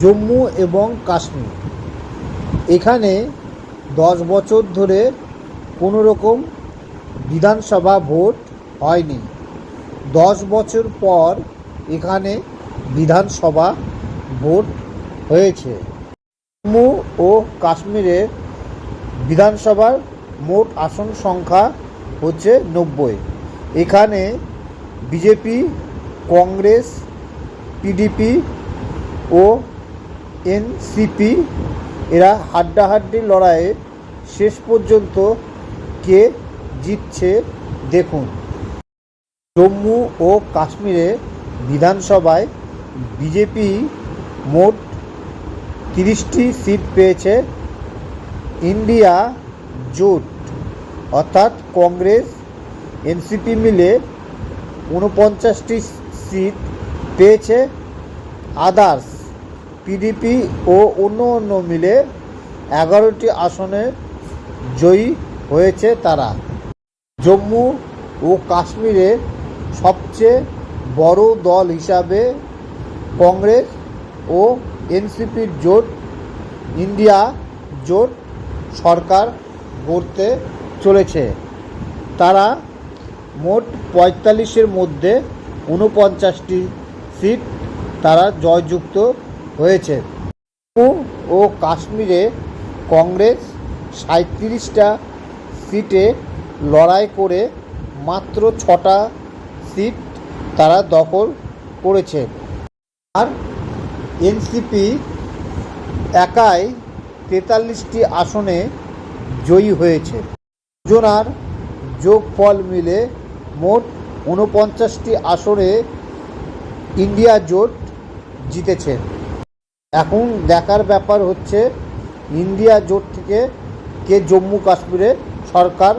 জম্মু এবং কাশ্মীর। এখানে দশ বছর ধরে কোনো রকম বিধানসভা ভোট হয়নি। দশ বছর পর এখানে বিধানসভা ভোট হয়েছে। জম্মু ও কাশ্মীরের বিধানসভার মোট আসন সংখ্যা হচ্ছে নব্বই। এখানে বিজেপি, কংগ্রেস, পিডিপি ও এনসিপি, এরা হাড্ডাহাড্ডি লড়াইয়ে শেষ পর্যন্ত কে জিতছে দেখুন। জম্মু ও কাশ্মীরে বিধানসভায় বিজেপি মোট তিরিশটি সিট পেয়েছে। ইন্ডিয়া জোট, অর্থাৎ কংগ্রেস, এনসিপি মিলে ঊনপঞ্চাশটি সিট পেয়েছে। আদার্স পিডিপি ও অন্য অন্য মিলে এগারোটি আসনে জয়ী হয়েছে তারা। জম্মু ও কাশ্মীরে সবচেয়ে বড় দল হিসাবে কংগ্রেস ও এনসিপির জোট, ইন্ডিয়া জোট সরকার গড়তে চলেছে। তারা মোট পঁয়তাল্লিশের মধ্যে ঊনপঞ্চাশটি সিট তারা জয়যুক্ত হয়েছে। জম্মু ও কাশ্মীরে কংগ্রেস সাঁত্রিশটা সিটে লড়াই করে মাত্র ছটা সিট তারা দখল করেছে। আর এনসিপি একাই তেতাল্লিশটি আসনে জয়ী হয়েছে। দুজনার যোগফল মিলে মোট ঊনপঞ্চাশটি আসনে ইন্ডিয়া জোট জিতেছে। এখন দেখার ব্যাপার হচ্ছে ইন্ডিয়া জোট থেকে কে জম্মু কাশ্মীরে সরকার